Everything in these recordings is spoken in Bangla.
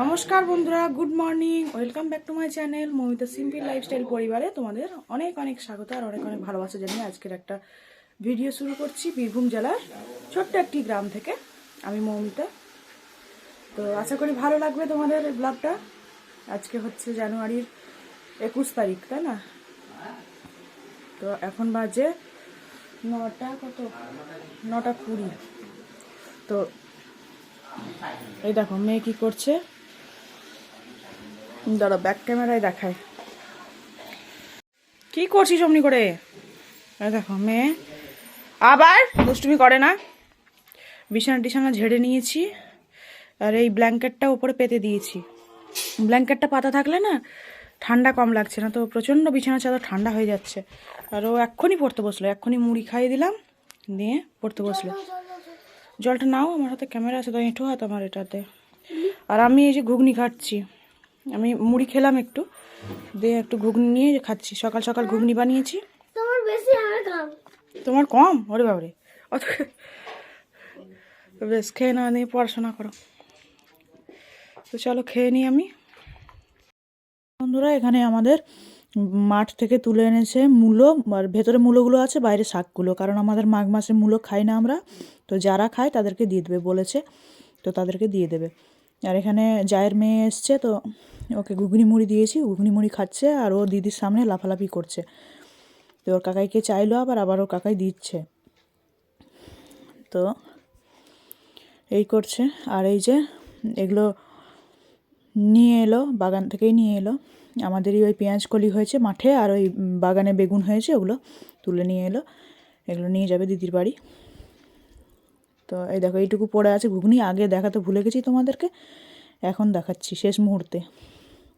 নমস্কার বন্ধুরা, good morning, welcome back to my channel Mamita simple lifestyle পরিবারে। তোমাদের অনেক অনেক স্বাগত আর অনেক অনেক ভালোবাসা জানিয়ে আজকের একটা ভিডিও শুরু করছি বীরভূম জেলার ছোট্ট একটি গ্রাম থেকে। আমি মৌমিতা। তো আশা করি ভালো লাগবে তোমাদের ব্লগটা। আজকে হচ্ছে জানুয়ারির একুশ তারিখ, তাই না? তো এখন বাজে নটা কত? নটা কুড়ি। তো এই দেখো, মেয়ে কি করছে? দাঁড়া ব্যাক ক্যামেরায় দেখায় কি করছিস অমনি করে? দেখো, মেয়ে, আবার দুষ্টুমি করে না? বিছানা টিছানা ঝেড়ে নিয়েছি, আর এই ব্ল্যাঙ্কেটটা উপরে পেতে দিয়েছি। ব্ল্যাঙ্কেটটা পাতা থাকলে না ঠান্ডা কম লাগছে, না তো প্রচণ্ড বিছানা চাদর ঠান্ডা হয়ে যাচ্ছে। আর ও এক্ষুনি পড়তে বসল, এক্ষুনি মুড়ি খাইয়ে দিলাম, দিয়ে পড়তে বসল। জলটা নাও, আমার হাতে ক্যামেরা আছে তো এঁঠো হাত আমার এটাতে। আর আমি এই যে ঘুগনি খাচ্ছি। আমি মুড়ি খেলাম একটু দিয়ে একটু ঘুগনি নিয়ে খাচ্ছি। সকাল সকাল ঘুগনি বানিয়েছি। তোমার বেশি আমার কাম তোমার কম? ওরে বাবারে। অত বেশ খেয়ে না নিয়ে পড়াশোনা করো। তো চলো খেয়ে নিই আমি। বন্ধুরা এখানে আমাদের মাঠ থেকে তুলে এনেছে মূলো আর ভেতরে মূলোগুলো আছে বাইরে শাকগুলো কারণ আমাদের মাঘ মাসে মূলো খাই না আমরা। তো যারা খায় তাদেরকে দিয়ে দেবে বলেছে তো তাদেরকে দিয়ে দেবে। আর এখানে জায়ের মেয়ে এসছে, তো ওকে ঘুগনি মুড়ি দিয়েছি, ঘুগনি মুড়ি খাচ্ছে আর ও দিদির সামনে লাফালাফি করছে। তো ওর কাকাইকে চাইলো আবার আবার ওর কাকাই দিচ্ছে। তো এই করছে। আর এই যে এগুলো নিয়ে এলো, বাগান থেকেই নিয়ে এলো। আমাদেরই ওই পেঁয়াজ কলি হয়েছে মাঠে আর ওই বাগানে বেগুন হয়েছে, ওগুলো তুলে নিয়ে এলো। এগুলো নিয়ে যাবে দিদির বাড়ি। তো এই দেখো, এইটুকু পড়ে আছে ঘুগনি, আগে দেখাতে ভুলে গেছি তোমাদেরকে। এখন দেখাচ্ছি শেষ মুহূর্তে।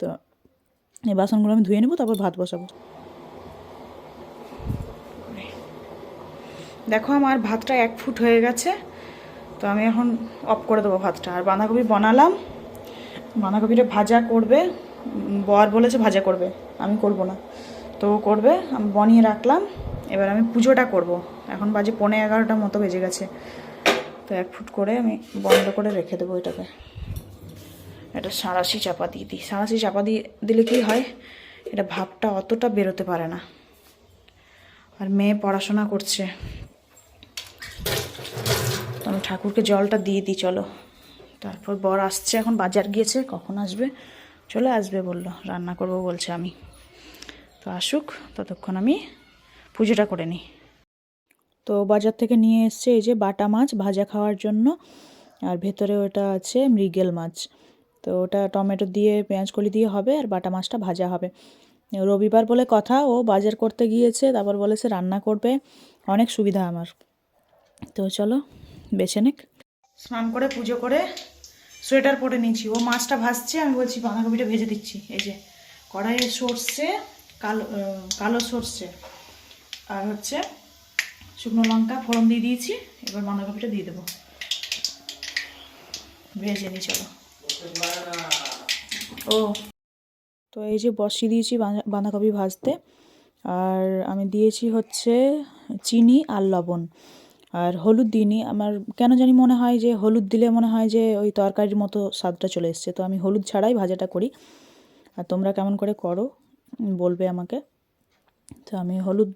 তো এই বাসনগুলো আমি ধুয়ে নেব, তারপর ভাত বসাবো। দেখো, আমার ভাতটা এক ফুট হয়ে গেছে, তো আমি এখন অফ করে দেবো ভাতটা। আর বাঁধাকপি বানালাম, বাঁধাকপিটা ভাজা করবে। বর বলেছে ভাজা করবে, আমি করব না। তো করবে, আমি বনিয়ে রাখলাম। এবার আমি পুজোটা করব। এখন বাজে পৌনে এগারোটার মতো বেজে গেছে। তো এক ফুট করে আমি বন্ধ করে রেখে দেবো এটাকে এটা সাঁড়াশি চাপা দিয়ে দিই। সাঁড়াশি চাপা দিয়ে দিলে কি হয়? এটা ভাবটা অতটা বেরোতে পারে না। আর মেয়ে পড়াশোনা করছে। তো আমি ঠাকুরকে জলটা দিয়ে দিই, চলো। তারপর বর আসছে, এখন বাজার গিয়েছে, কখন আসবে? চলে আসবে বলল, রান্না করব বলছে আমি। তো আসুক, ততক্ষণ আমি পুজোটা করে নিই। তো বাজার থেকে নিয়ে এসছে এই যে বাটা মাছ ভাজা খাওয়ার জন্য। আর ভেতরে ওটা আছে মৃগেল মাছ। তো ওটা টমেটো দিয়ে, পেঁয়াজ কলি দিয়ে হবে আর বাটা মাছটা ভাজা হবে। রবিবার বলে কথা, ও বাজার করতে গিয়েছে, তারপর বলেছে রান্না করবে। অনেক সুবিধা আমার। তো চলো, বেছে নিক। স্নান করে, পুজো করে সোয়েটার পরে নিয়েছি। ও মাছটা ভাজছে, আমি বলছি, বাঁধাকপিটা ভেজে দিচ্ছি। এই যে কড়াইয়ে সর্ষে, কালো কালো সর্ষে, আর হচ্ছে শুকনো লঙ্কা, ফোড়ন দিয়ে দিয়েছি। এবার বাঁধাকপিটা দিয়ে দেবো। ভেজে নিই চলো। ও, তো এই যে বসিয়ে দিয়েছি বাঁধা- বাঁধাকপি ভাজতে। আর আমি দিয়েছি হচ্ছে চিনি আর লবণ। আর হলুদ দিইনি। আমার কেন জানি মনে হয় যে হলুদ দিলে মনে হয় যে ওই তরকারির মতো স্বাদটা চলে এসছে। তো আমি হলুদ ছাড়াই ভাজাটা করি। আর তোমরা কেমন করে করো, বলবে আমাকে। তো আমি হলুদ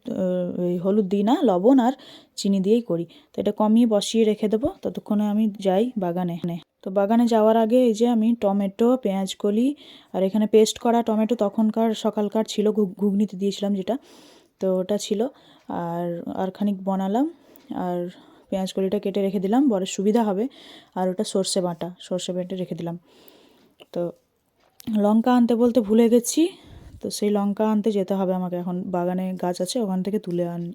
ওই হলুদ দিই না, লবণ আর চিনি দিয়েই করি। তো এটা কমিয়ে বসিয়ে রেখে দেবো, ততক্ষণে আমি যাই বাগানে। তো বাগানে যাওয়ার আগে এই যে আমি টমেটো, পেঁয়াজ কলি আর এখানে পেস্ট করা টমেটো তখনকার, সকালকার ছিল ঘুগনিতে দিয়েছিলাম যেটা, তো ওটা ছিল। আর আর খানিক বানালাম আর পেঁয়াজ কলিটা কেটে রেখে দিলাম, বড় সুবিধা হবে। আর ওটা সর্ষে বাটা, সর্ষে বেটে রেখে দিলাম। তো লঙ্কা আনতে বলতে ভুলে গেছি তো সেই লঙ্কা আনতে যেতে হবে আমাকে এখন। বাগানে গাছ আছে ওখান থেকে তুলে আনি।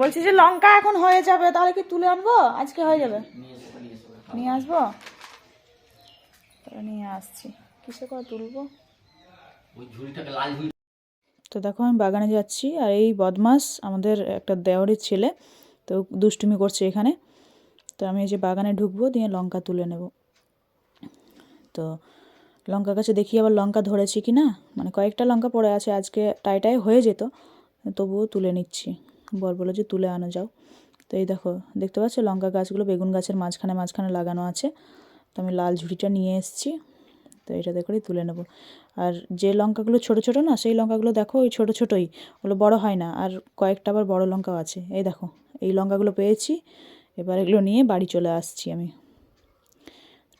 বলছি যে লঙ্কা এখন হয়ে যাবে তাহলে কি তুলে আনব? আজকে হয়ে যাবে? নিয়ে আসব? নিয়ে আসছি। কিসে করে তুলবো? তো দেখো আমি বাগানে যাচ্ছি আর এই বদমাস আমাদের একটা দেওরের ছেলে তো দুষ্টুমি করছে এখানে। তো আমি এই যে বাগানে ঢুকবো দিয়ে লঙ্কা তুলে নেব। তো লঙ্কা গাছে দেখি আবার লঙ্কা ধরেছি কি না? মানে কয়েকটা লঙ্কা পড়ে আছে, আজকে টাইটাই হয়ে যেত। তবুও তুলে নিচ্ছি। বর বলে যে তুলে আনো, যাও। তো এই দেখো, দেখতে পাচ্ছ? লঙ্কা গাছগুলো বেগুন গাছের মাঝখানে মাঝখানে লাগানো আছে। তো আমি লাল ঝুড়িটা নিয়ে এসেছি। তো এটাতে করেই তুলে নেব। আর যে লঙ্কাগুলো ছোট ছোট না, সেই লঙ্কাগুলো দেখো, ওই ছোট ছোটই। ওগুলো বড় হয় না। আর কয়েকটা আবার বড় লঙ্কাও আছে। এই দেখো, এই লঙ্কাগুলো পেয়েছি। এবার এগুলো নিয়ে বাড়ি চলে আসছি আমি।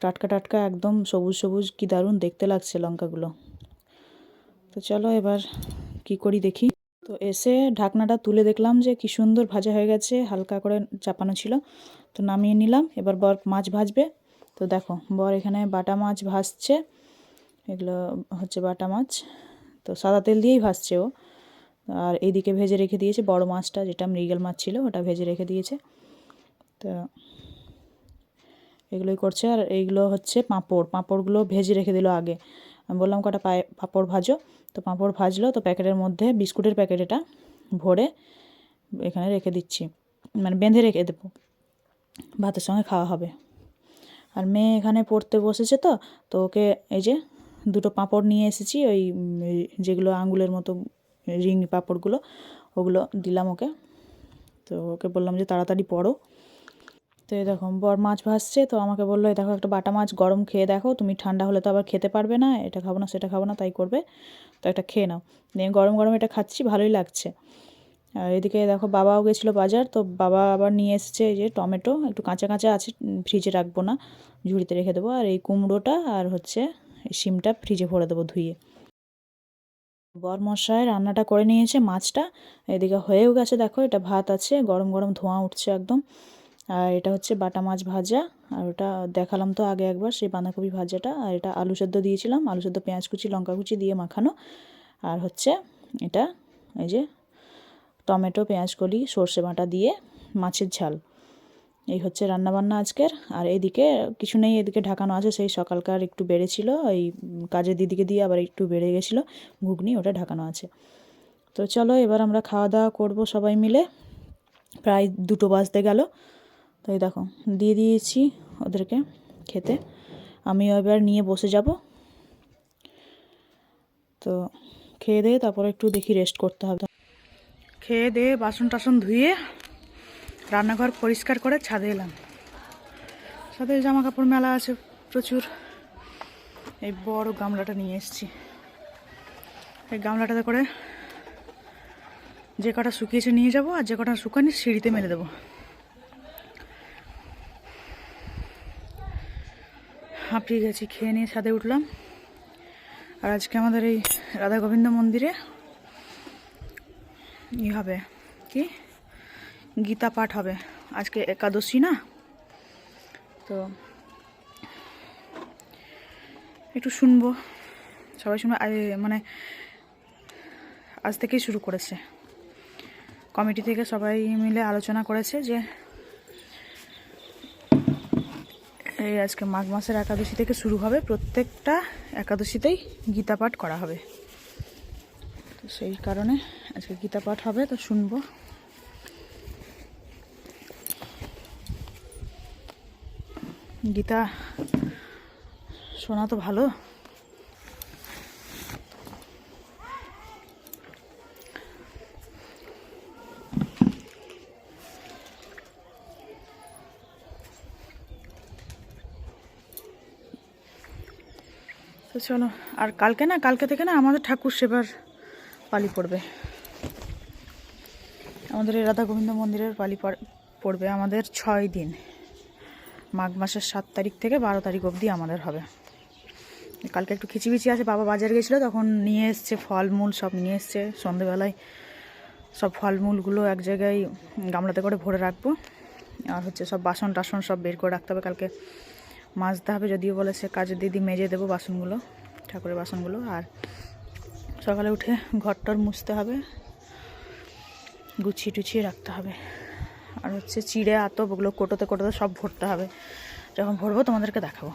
টাটকা টাটকা একদম সবুজ সবুজ কি দারুণ দেখতে লাগছে লঙ্কাগুলো। তো চলো এবার কি করি দেখি। তো এসে ঢাকনাটা তুলে দেখলাম যে কি সুন্দর ভাজা হয়ে গেছে, হালকা করে চাপানো ছিল। তো নামিয়ে নিলাম, এবার বর মাছ ভাজবে। তো দেখো, বর এখানে বাটা মাছ ভাজছে, এগুলো হচ্ছে বাটা মাছ। তো সাদা তেল দিয়েই ভাজছে ও। আর এইদিকে ভেজে রেখে দিয়েছে বড় মাছটা, যেটা মৃগেল মাছ ছিল, ওটা ভেজে রেখে দিয়েছে। তো এগুলোই করছে। আর এইগুলো হচ্ছে পাঁপড়। পাঁপড়গুলো ভেজে রেখে দিল আগে। আমি বললাম কটা পায়ে পাঁপড় ভাজো। তো পাঁপড় ভাজলো। তো প্যাকেটের মধ্যে বিস্কুটের প্যাকেট এটা ভরে এখানে রেখে দিচ্ছি। মানে বেঁধে রেখে দেবো। ভাতের সঙ্গে খাওয়া হবে। আর মেয়ে এখানে পড়তে বসেছে তো। তো ওকে এই যে দুটো পাঁপড় নিয়ে এসেছি। ওই যেগুলো আঙুলের মতো রিং পাঁপড়গুলো, ওগুলো দিলাম ওকে। তো ওকে বললাম যে তাড়াতাড়ি পড়ো। তো এই দেখো, বর মাছ ভাসছে তো আমাকে বলল, এই দেখো একটা বাটা মাছ গরম খেয়ে দেখো, তুমি ঠান্ডা হলে তো আবার খেতে পারবে না, এটা খাব না, সেটা খাব না, তাই করবে, তো একটা খেয়ে নাও। দিয়ে গরম গরম এটা খাচ্ছি, ভালোই লাগছে। আর এদিকে দেখো বাবাও গেছিল বাজার, তো বাবা আবার নিয়ে এসেছে এই যে টমেটো, একটু কাঁচা কাঁচা আছে, ফ্রিজে রাখব না, ঝুড়িতে রেখে দেবো, আর এই কুমড়োটা আর হচ্ছে শিমটা ফ্রিজে ভরে দেবো ধুয়ে। বরমশাই রান্নাটা করে নিয়েছে মাছটা, এদিকে হয়েও গেছে, দেখো এটা ভাত আছে, গরম গরম ধোঁয়া উঠছে একদম। আর এটা হচ্ছে বাটা মাছ ভাজা, আর ওটা দেখালাম তো আগে একবার, সেই বাঁধাকপি ভাজাটা, আর এটা আলু সেদ্ধ দিয়েছিলাম, আলু সেদ্ধ পেঁয়াজ কুচি, লঙ্কা কুচি দিয়ে মাখানো, আর হচ্ছে এটা এই যে টমেটো, পেঁয়াজ কলি, সর্ষে বাটা দিয়ে মাছের ঝাল। এই হচ্ছে রান্নাবান্না আজকের, আর এদিকে কিছু নেই, এদিকে ঢাকানো আছে, সেই সকালকার একটু বেড়েছিল, এই কাজের দিদিকে দিয়ে আবার একটু বেড়ে গেছিল, ঘুগনি ওটা ঢাকানো আছে। তো চলো এবার আমরা খাওয়া দাওয়া করব সবাই মিলে, প্রায় দুটো বাজতে গেল তো এই দেখো, দিয়ে দিয়েছি ওদেরকে খেতে। আমি এবার নিয়ে বসে যাব। তো খেয়ে দিয়ে তারপরে একটু দেখি রেস্ট করতে হবে। খেয়ে দিয়ে বাসন টাসন ধুয়ে রান্নাঘর পরিষ্কার করে ছাদে এলাম। ছাদে জামা কাপড় মেলা আছে প্রচুর। এই বড় গামলাটা নিয়ে এসেছি। এই গামলাটাতে করে যে কটা শুকিয়েছে নিয়ে যাব আর যে কটা শুকানি সিঁড়িতে মেলে দেবো। হাঁপিয়ে গেছি, খেয়ে নিয়ে ছাদে উঠলাম। আর আজকে আমাদের এই রাধা গোবিন্দ মন্দিরে ই হবে, কি? গীতা পাঠ হবে। আজকে একাদশী না? তো একটু শুনব। সবাই শুনব মানে আজ থেকেই শুরু করেছে। কমিটি থেকে সবাই মিলে আলোচনা করেছে যে এই আজকে মাঘ মাসের একাদশী থেকে শুরু হবে। প্রত্যেকটা একাদশীতেই গীতা পাঠ করা হবে। তো সেই কারণে আজকে গীতা পাঠ হবে, তো শুনব। গীতা শোনা তো ভালো। তো চলো, আর কালকে না, কালকে থেকে না আমাদের ঠাকুর সেবার পালি পড়বে। আমাদের রাধা গোবিন্দ মন্দিরের পালি পড়- পড়বে আমাদের ছয় দিন। মাঘ মাসের সাত তারিখ থেকে বারো তারিখ অবধি আমাদের হবে। কালকে একটু খিচিবিচি আছে, বাবা বাজার গেছিল, তখন নিয়ে এসছে ফলমূল, সব নিয়ে এসছে। সন্ধেবেলায় সব ফলমূলগুলো এক জায়গায় গামলাতে করে ভরে রাখব। আর হচ্ছে সব বাসন টাসন সব বের করে রাখতে হবে কালকে। মাজতে হবে, যদিও বলে সে কাজের দিদি মেজে দেবো বাসনগুলো, ঠাকুরের বাসনগুলো। আর সকালে উঠে ঘরটর মুছতে হবে, গুছিয়ে টুছিয়ে রাখতে হবে। আর হচ্ছে চিড়ে, আতপ ওগুলো কোটোতে কোটোতে সব ভরতে হবে। যখন ভরবো তোমাদেরকে দেখাবো।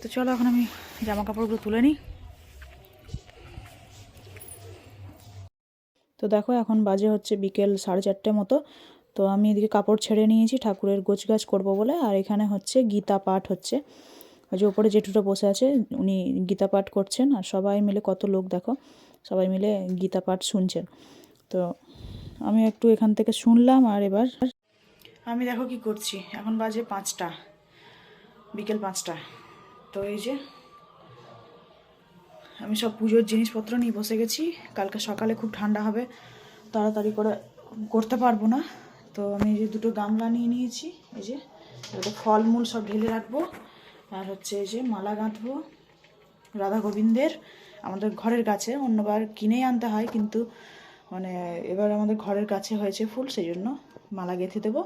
তো চলো এখন আমি জামা কাপড়গুলো তুলে নিই। তো দেখো এখন বাজে হচ্ছে বিকেল সাড়ে চারটে মতো। তো আমি এদিকে কাপড় ছেড়ে নিয়েছি, ঠাকুরের গোছ গাছ করব বলে। আর এখানে হচ্ছে গীতা পাঠ হচ্ছে। ওই যে ওপরে জেঠুটা বসে আছে, উনি গীতা পাঠ করছেন। আর সবাই মিলে কত লোক দেখো, সবাই মিলে গীতা পাঠ শুনছেন। তো আমি একটু এখান থেকে শুনলাম আর এবার আমি দেখো কি করছি। এখন বাজে পাঁচটা, বিকেল পাঁচটা। তো এই যে আমি সব পুজোর জিনিসপত্র নিয়ে বসে গেছি। কালকে সকালে খুব ঠান্ডা হবে, তাড়াতাড়ি করে করতে পারব না। তো আমি এই যে দুটো গামলা নিয়ে নিয়েছি, এই যে এটাতে ফলমূল সব ঢেলে রাখব, আর হচ্ছে এই যে মালা গাঁথবো রাধা গোবিন্দের। আমাদের ঘরের কাছে অন্যবার কিনেই আনতে হয়, কিন্তু মানে এবার আমাদের ঘরের কাছে হয়েছে ফুল, সেই জন্য মালা গেঁথে দেবো।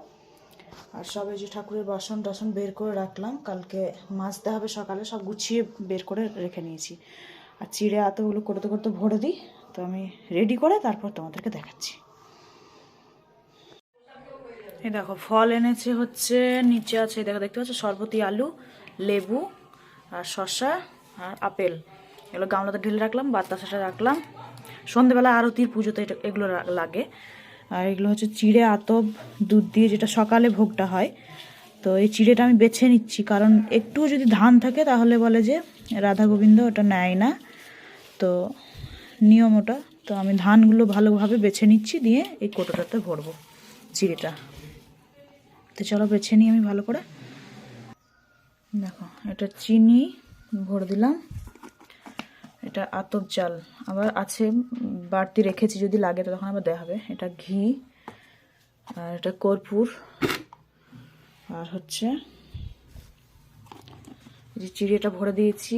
আর সব এই যে ঠাকুরের বাসন টাসন বের করে রাখলাম, কালকে মাজতে হবে সকালে, সব গুছিয়ে বের করে রেখে নিয়েছি। আর চিড়ে আতগুলো করতে করতে ভরে দিই, তো আমি রেডি করে তারপর তোমাদেরকে দেখাচ্ছি। এই দেখো, ফল এনেছে হচ্ছে, নিচে আছে দেখো, দেখতে পাচ্ছ? সরবতি আলু, লেবু আর শসা আর আপেল। এগুলো গামলাতে ঢেলে রাখলাম বাতাসাটা রাখলাম। সন্ধেবেলা আরতির পুজোতে এগুলো লাগে। আর এগুলো হচ্ছে চিড়ে, আতপ, দুধ দিয়ে যেটা সকালে ভোগটা হয়। তো এই চিড়েটা আমি বেছে নিচ্ছি, কারণ একটু যদি ধান থাকে, তাহলে বলে যে রাধা গোবিন্দ ওটা নেয় না। তো নিয়ম ওটা। তো আমি ধানগুলো ভালোভাবে বেছে নিচ্ছি, দিয়ে এই কোটোটাতে ভরবো চিড়েটা। তো চলো বেছে নিই আমি ভালো করে। দেখো, এটা চিনি ভরে দিলাম। এটা আতপ চাল আবার আছে বাড়তি রেখেছি, যদি লাগে তো তখন আবার দেওয়া হবে। এটা ঘি আর এটা কর্পূর। আর হচ্ছে যে চিড়িটা ভরে দিয়েছি।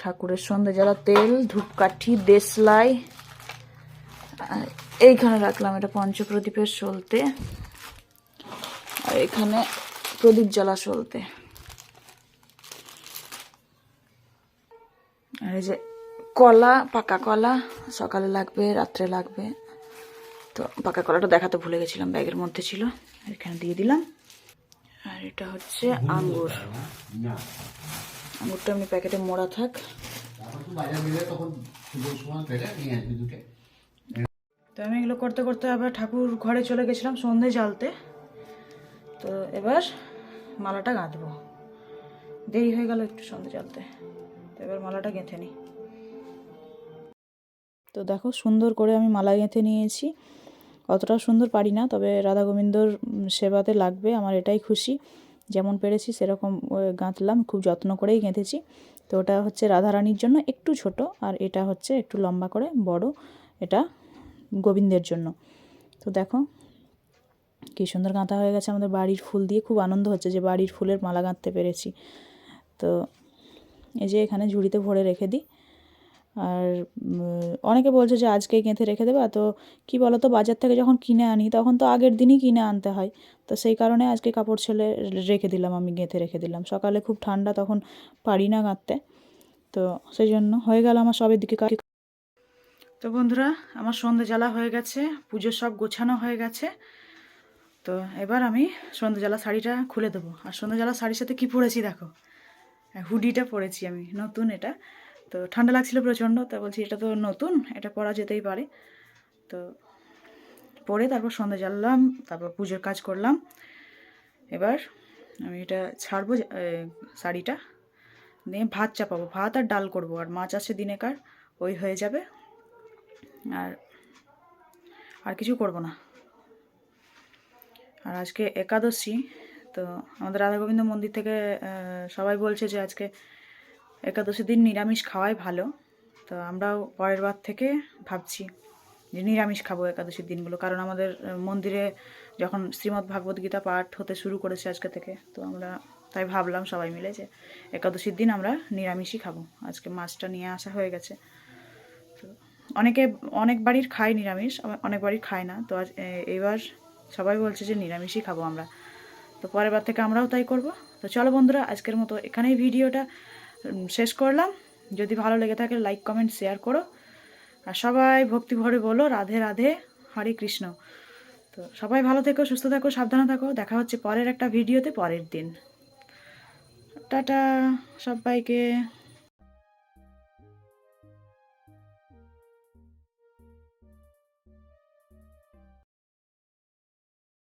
ঠাকুরের সন্ধ্যে জ্বালা, তেল, ধূপকাঠি, দেশলাই। এইখানে রাখলাম এটা পঞ্চপ্রদীপের আর এখানে প্রদীপ জ্বালা চলতে। আর এই যে কলা, পাকা কলা, সকালে লাগবে, রাত্রে লাগবে। তো পাকা কলাটা দেখাতে ভুলে গেছিলাম, ব্যাগের মধ্যে ছিল, এখানে দিয়ে দিলাম। আর এটা হচ্ছে আঙ্গুর। আঙ্গুরটা এমনি প্যাকেটে মোড়া থাক। তো আমি এগুলো করতে করতে আবার ঠাকুর ঘরে চলে গেছিলাম সন্ধে জ্বালতে। তো এবার মালাটা গাঁথবো। দেরি হয়ে গেল একটু সন্ধে চলতে। তো এবার মালাটা গেঁথে নিই তো দেখো সুন্দর করে আমি মালা গেঁথে নিয়েছি। অতটা সুন্দর পারি না, তবে রাধা গোবিন্দর সেবাতে লাগবে, আমার এটাই খুশি। যেমন পেরেছি সেরকম গাঁথলাম, খুব যত্ন করেই গেঁথেছি। তো ওটা হচ্ছে রাধারানীর জন্য একটু ছোট, আর এটা হচ্ছে একটু লম্বা করে, বড়, এটা গোবিন্দের জন্য। তো দেখো কী সুন্দর গাঁথা হয়ে গেছে আমাদের বাড়ির ফুল দিয়ে। খুব আনন্দ হচ্ছে যে বাড়ির ফুলের মালা গাঁথতে পেরেছি। তো এই যে এখানে ঝুড়িতে ভরে রেখে দিই। আর অনেকে বলছে যে আজকেই গেঁথে রেখে দেবে। তো কি বলো তো বাজার থেকে যখন কিনে আনি, তখন তো আগের দিনই কিনে আনতে হয়। তো সেই কারণে আজকে কাপড় ছেলে রেখে দিলাম, আমি গেঁথে রেখে দিলাম। সকালে খুব ঠান্ডা, তখন পারি না গাঁথতে। তো সেই জন্য হয়ে গেল আমার সবের দিকে তো বন্ধুরা, আমার সন্ধে জ্বালা হয়ে গেছে পুজোর সব গোছানো হয়ে গেছে। তো এবার আমি সন্ধে জ্বালা শাড়িটা খুলে দেবো। আর সন্ধে জ্বালা শাড়ির সাথে কি পরেছি দেখো? হুডিটা পরেছি আমি, নতুন এটা। তো ঠান্ডা লাগছিল প্রচণ্ড, তা বলছি এটা তো নতুন, এটা পরা যেতেই পারে। তো পরে তারপর সন্ধে জ্বাললাম তারপর পুজোর কাজ করলাম। এবার আমি এটা ছাড়বো শাড়িটা। দিয়ে ভাত চাপাবো, ভাত আর ডাল করব, আর মাছ আছে দিনেকার, ওই হয়ে যাবে। আর আর কিছু করব না। আর আজকে একাদশী, তো আমাদের রাধা গোবিন্দ মন্দির থেকে সবাই বলছে যে আজকে একাদশীর দিন নিরামিষ খাওয়াই ভালো। তো আমরাও পরের বার থেকে ভাবছি যে নিরামিষ খাব একাদশীর দিনগুলো, কারণ আমাদের মন্দিরে যখন শ্রীমদ্ ভাগবত গীতা পাঠ হতে শুরু করেছে আজকে থেকে, তো আমরা তাই ভাবলাম সবাই মিলে যে একাদশীর দিন আমরা নিরামিষই খাব। আজকে মাছটা নিয়ে আসা হয়ে গেছে। তো অনেকে অনেক বাড়ির খায় নিরামিষ অনেক বাড়ির খায় না। তো আজ এবার সবাই বলছে যে নিরামিষই খাব আমরা। তো পরের বার থেকে আমরাও তাই করব। তো চলো বন্ধুরা, আজকের মতো এখানেই ভিডিওটা শেষ করলাম। যদি ভালো লেগে থাকে লাইক কমেন্ট শেয়ার করো। আর সবাই ভক্তি ভরে বলো, রাধে রাধে, হরে কৃষ্ণ। তো সবাই ভালো থেকো, সুস্থ থাকো, সাবধানে থাকো। দেখা হচ্ছে পরের একটা ভিডিওতে, পরের দিন। টাটা, সবাইকে।